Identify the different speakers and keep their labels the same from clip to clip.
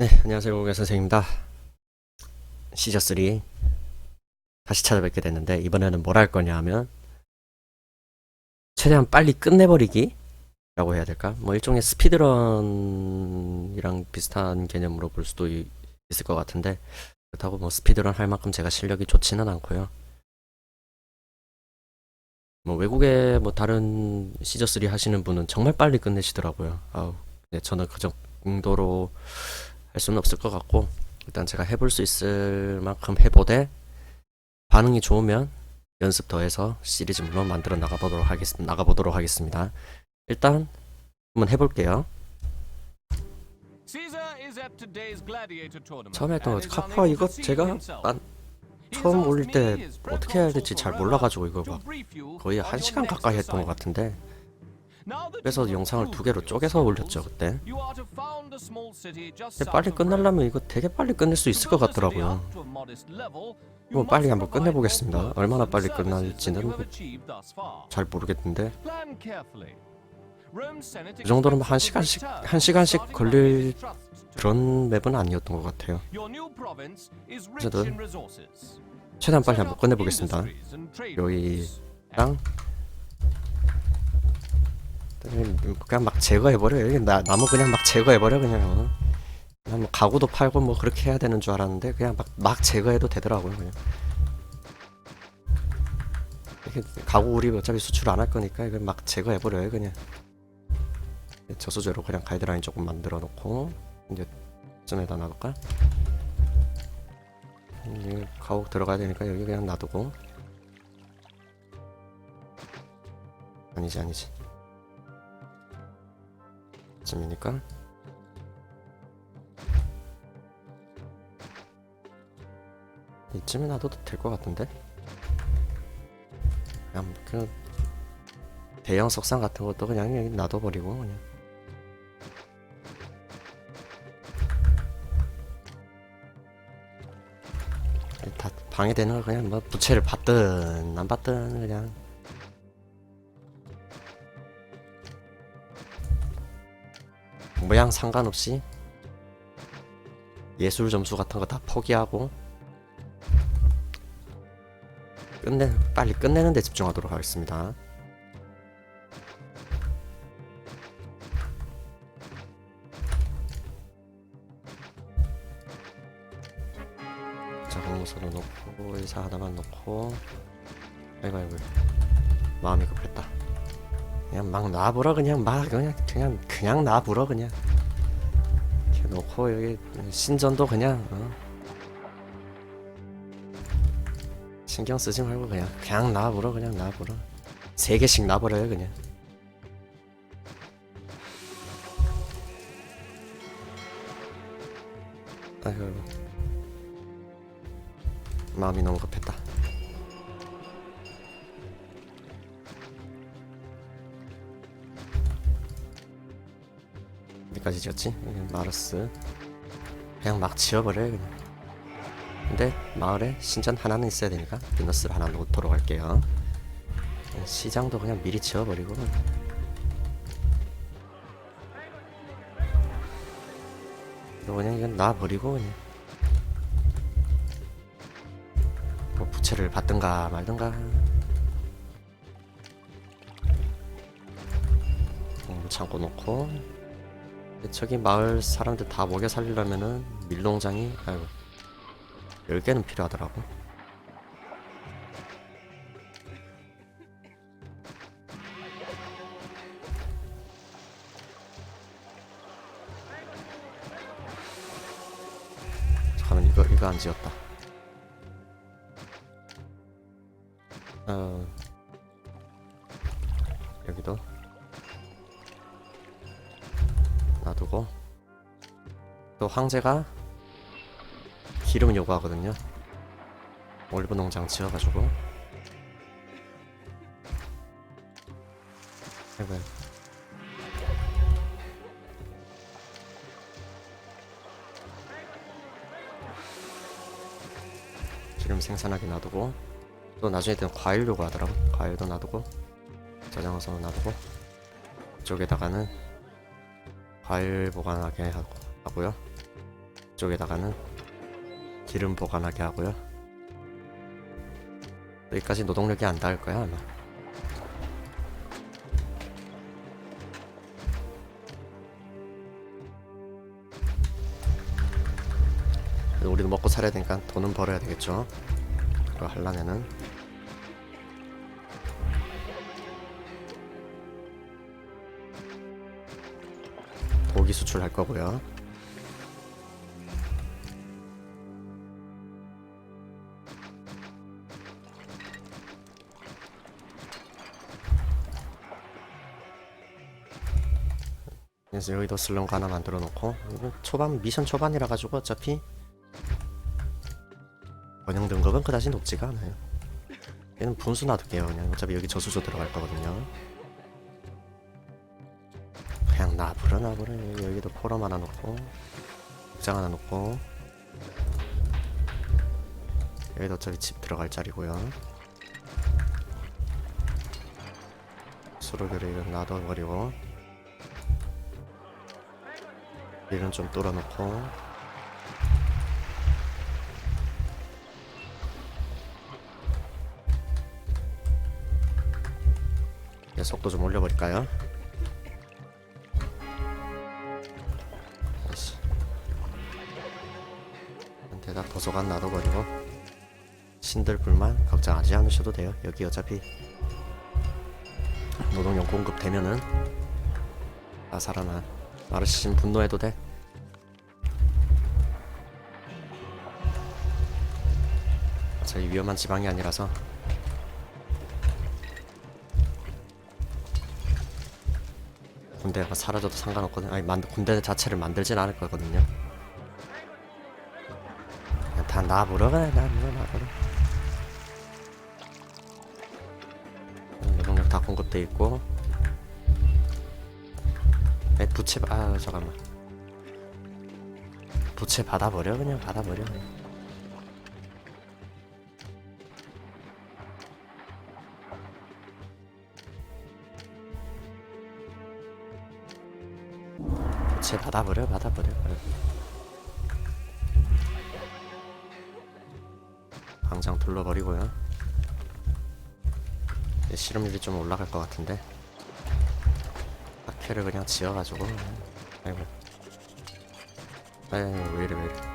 Speaker 1: 네, 안녕하세요. 고개 선생입니다. 시저3 다시 찾아뵙게 됐는데 이번에는 뭘 할 거냐 하면 최대한 빨리 끝내버리기 라고 해야 될까? 뭐 일종의 스피드런이랑 비슷한 개념으로 볼 수도 이- 있을 것 같은데 그렇다고 뭐 스피드런 할 만큼 제가 실력이 좋지는 않고요. 뭐 외국에 뭐 다른 시저3 하시는 분은 정말 빨리 끝내시더라고요. 아우, 네, 저는 그 정도로 할 수는 없을 것 같고 일단 제가 해볼 수 있을 만큼 해보되 반응이 좋으면 연습 더해서 시리즈물로 만들어 나가보도록 하겠습니다. 나가보도록 하겠습니다. 일단 한번 해볼게요.
Speaker 2: 처음에 했던 거 카파 이거 제가 난
Speaker 1: 처음 올릴 때 어떻게 해야 될지 잘 몰라가지고 이거 막 거의 한 시간 가까이 했던 것 같은데 그래서 영상을 두 개로 쪼개서 올렸죠 그때. 근데 빨리 끝내려면 이거 되게 빨리 끝낼 수 있을 것 같더라고요.
Speaker 2: 뭐 빨리 한번 끝내보겠습니다. 얼마나 빨리 끝날지는
Speaker 1: 뭐잘 모르겠는데 그이 정도면 한 시간씩 한 시간씩 걸릴 그런 맵은 아니었던 것 같아요.
Speaker 2: 어쨌든
Speaker 1: 최대한 빨리 한번 끝내보겠습니다. 여기랑 그냥 막 제거해버려. 여기 나 나무 그냥 막 제거해버려 그냥. 어. 그냥 뭐 가구도 팔고 뭐 그렇게 해야 되는 줄 알았는데 그냥 막 막 제거해도 되더라고요 그냥. 이게 가구 우리 어차피 수출 안 할 거니까 이거 막 제거해버려요 그냥. 저수제로 그냥 가이드라인 조금 만들어 놓고 이제 쯤에다 놔둘까? 여기 가옥 들어가야 되니까 여기 그냥 놔두고 아니지 아니지 쯤이니까. 이쯤에 놔둬도 될 것 같은데? 그냥 그 대형 석상 같은 것도 그냥 여기 놔둬버리고 그냥. 다 방해되는 거 그냥 뭐 부채를 받든 안 받든 그냥 모양 상관없이 예술 점수 같은 거 다 포기하고 끝내 빨리 끝내는 데 집중하도록 하겠습니다. 자, 공모서도 놓고 의사 하나만 놓고 아이고 아이고 마음이 급했다. 그냥 막 놔보라 그냥 막 그냥 그냥 그냥 놔보라 그냥 이렇게 놓고 여기 신전도 그냥 어. 신경 쓰지 말고 그냥 그냥 놔보라 그냥 놔보라 세 개씩 놔버려요 그냥 아이고 마음이 너무 급했다. 어디까지 지었지? 마르스. 그냥 막 지어버려요 그냥. 근데 마을에 신전 하나는 있어야 되니까 비너스를 하나 놓도록 할게요. 시장도 그냥 미리 지어버리고. 이거 그냥 이건 놔버리고 그냥. 뭐 부채를 받든가 말든가 음, 창고 놓고 저기 마을 사람들 다 먹여 살리려면은 밀농장이 아이고 10개는 필요하더라고. 잠깐만 이거 이거 안 지었다. 어 놔두고 또 황제가 기름 요구하거든요. 올리브 농장 지어가지고. 아이고. 기름 생산하게 놔두고 또 나중에 되면 과일 요구하더라고. 과일도 놔두고 저장어서 놔두고 이쪽에다가는 과일 보관하게 하고, 하고요 쪽에다가는 기름 보관하게 하고요. 여기까지 노동력이 안 닿을 거야 아마. 우리도 먹고 살아야 되니까 돈은 벌어야 되겠죠. 이거 하려면은 고기 수출할 거고요. 그래서 여기도 슬렁 하나 만들어 놓고 초반 미션 초반이라 가지고 어차피 번영 등급은 그다지 높지가 않아요. 얘는 분수 놔둘게요. 그냥 어차피 여기 저수조 들어갈 거거든요. 놔버려 여기, 여기도 포럼 하나 놓고 극장 하나 놓고 여기도 어차피 집 들어갈 자리고요. 수로교를 이건 놔둬버리고 이런 좀 뚫어놓고 이제 속도 좀 올려버릴까요? 도서관 놔둬버리고 신들 불만 걱정하지 않으셔도 돼요 여기 어차피 노동력 공급되면은 아 살아나 마르신 분노해도 돼 어차피 위험한 지방이 아니라서 군대가 사라져도 상관없거든. 아니 만 군대 자체를 만들진 않을 거거든요. 그래 놔버려 놔버려. 음, 노동력 다 공급돼 있고. 에 부채 아 잠깐만. 부채 받아버려 그냥 받아버려. 부채 받아버려 받아버려. 당장 둘러버리고요. 실험률이 좀 올라갈 것 같은데. 박해를 그냥 지어가지고. 아이고. 아이고 왜 이래 왜 이래.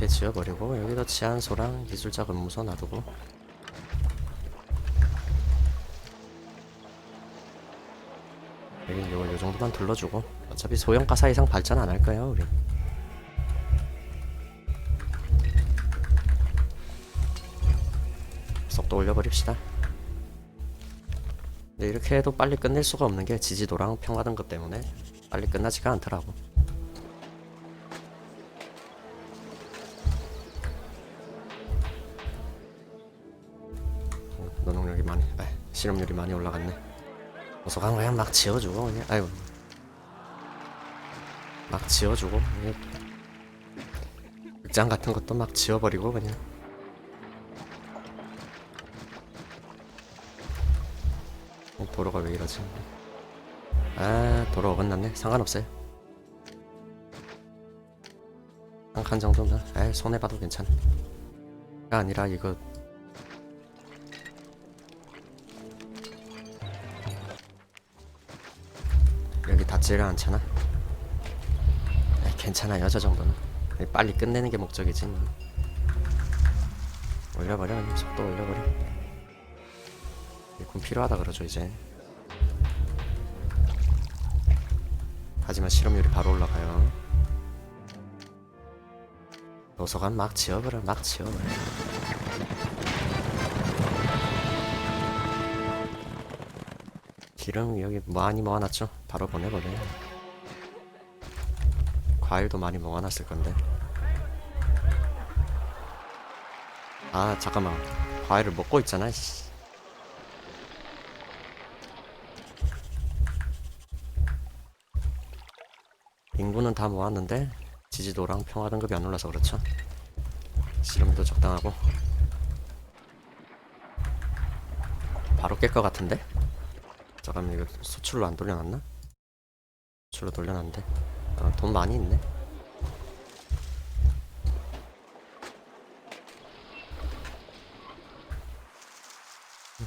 Speaker 1: 박해 지어버리고 여기다 치안소랑 기술자 근무소 놔두고. 여기 요, 요 정도만 둘러주고 어차피 소형 가사 이상 발전 안 할 거예요 우리. 속도 올려버립시다. 근데 이렇게 해도 빨리 끝낼 수가 없는 게 지지도랑 평화 등급 때문에 빨리 끝나지가 않더라고 노동력이 많이 아, 실험률이 많이 올라갔네. 도서관 그냥 막 지어주고 그냥. 아이고. 막 지어주고 그냥. 극장 같은 것도 막 지어버리고 그냥. 어, 도로가 왜 이러지? 아 도로 어긋났네. 상관없어요. 한 칸 정도면 에 손해봐도 괜찮아. 가 아니라 이거 닿지가 않잖아. 괜찮아요, 저 정도는. 빨리 끝내는 게 목적이지. 뭐. 올려버려, 그냥 속도 올려버려. 군 필요하다 그러죠, 이제. 하지만 실험률이 바로 올라가요. 도서관 막 지어버려, 막 지어버려. 기름 여기 많이 모아놨죠? 바로 보내버려. 과일도 많이 모아놨을 건데. 아 잠깐만. 과일을 먹고 있잖아. 씨. 인구는 다 모았는데 지지도랑 평화 등급이 안 올라서 그렇죠. 씨름도 적당하고 바로 깰 것 같은데? 잠깐만 이거 수출로 안 돌려놨나? 수출로 돌려놨는데 아, 돈 많이 있네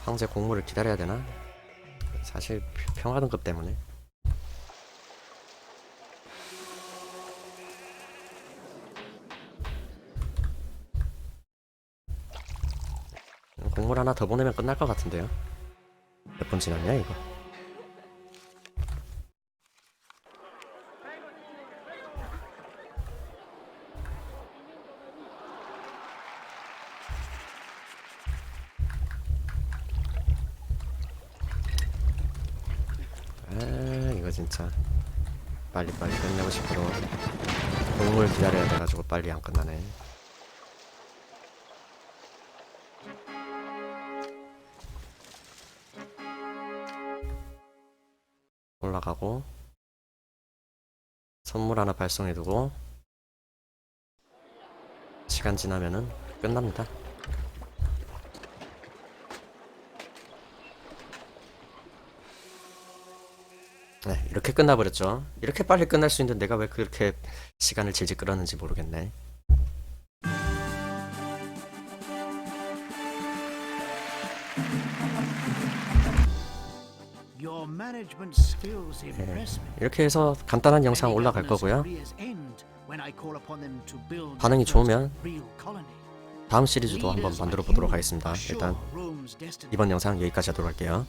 Speaker 1: 황제 공무를 기다려야 되나? 사실 평화 등급 때문에 공물 하나 더 보내면 끝날 것 같은데요 몇 번 지났냐 이거? 아 이거 진짜. 빨리빨리 끝내고 싶어도 공물 기다려야 돼가지고 빨리 안 끝나네 올라가고 선물 하나 발송해두고 시간 지나면은 끝납니다. 네, 이렇게 끝나버렸죠. 이렇게 빨리 끝날 수 있는데 내가 왜 그렇게 시간을 질질 끌었는지 모르겠네.
Speaker 3: Me.
Speaker 1: 이렇게 해서 간단한 영상 올라갈 거고요.
Speaker 3: 반응이 좋으면
Speaker 1: 다음 시리즈도 한번 만들어 보도록 하겠습니다. 일단 이번 영상 여기까지 하도록 할게요.